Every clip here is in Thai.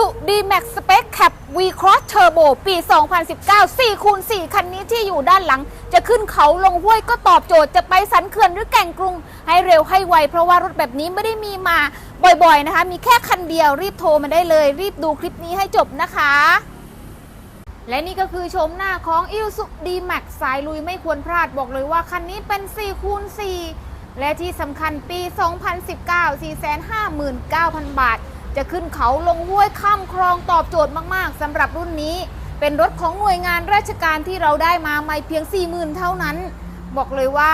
Isuzu D-Max Spec Cab V-Cross Turbo ปี 2019 4คูณ4คันนี้ที่อยู่ด้านหลัง จะขึ้นเขาลงห้วยก็ตอบโจทย์จะไปสันเขื่อนหรือแก่งกรุง ให้เร็วให้ไว เพราะว่ารถแบบนี้ไม่ได้มีมาบ่อยๆนะคะ มีแค่คันเดียวรีบโทรมาได้เลย รีบดูคลิปนี้ให้จบนะคะ และนี่ก็คือโฉมหน้าของ i s u D-Max สายลุยไม่ควรพลาดบอกเลยว่าคันนี้เป็น4คูณ4และที่สำคัญปี 2019 459,000 บาท จะขึ้นเขาลงห้วยข้ามคลองตอบโจทย์มากๆสำหรับรุ่นนี้ เป็นรถของหน่วยงานราชการที่เราได้มาไม่เพียง 40,000 เท่านั้น บอกเลยว่า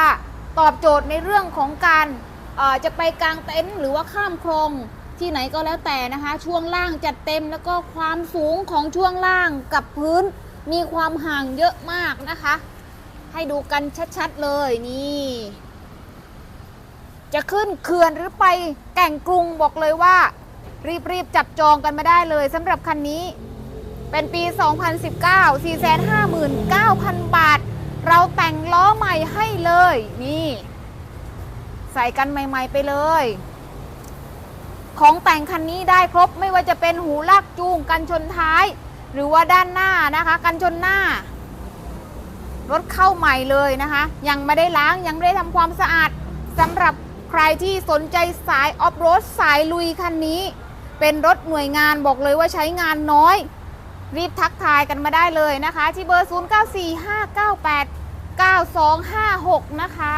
ตอบโจทย์ในเรื่องของการจะไปกลางเต็นท์หรือว่าข้ามคลองที่ไหนก็แล้วแต่นะคะ ช่วงล่างจัดเต็มแล้วก็ความสูงของช่วงล่างกับพื้น มีความห่างเยอะมากนะคะ ให้ดูกันชัดๆเลยนี่ จะขึ้นเขื่อนหรือไปแก่งกรุงบอกเลยว่า รีบๆ จับจองกันมาได้เลยสำหรับคันนี้ เป็นปี 2019 459,000 บาท เราแต่งล้อใหม่ให้เลย นี่ ใส่กันใหม่ ๆ ไปเลย ของแต่งคันนี้ได้ครบไม่ว่าจะเป็นหูลากจูงกันชนท้าย หรือว่าด้านหน้านะคะ กันชนหน้ารถเข้าใหม่เลยนะคะ ยังไม่ได้ล้างยังไม่ได้ทำความสะอาดสำหรับใครที่สนใจสายออฟโรดสายลุยคันนี้ เป็นรถหน่วยงานบอกเลยว่าใช้งานน้อย รีบทักทายกันมาได้เลยนะคะ ที่เบอร์ 0945989256 นะคะ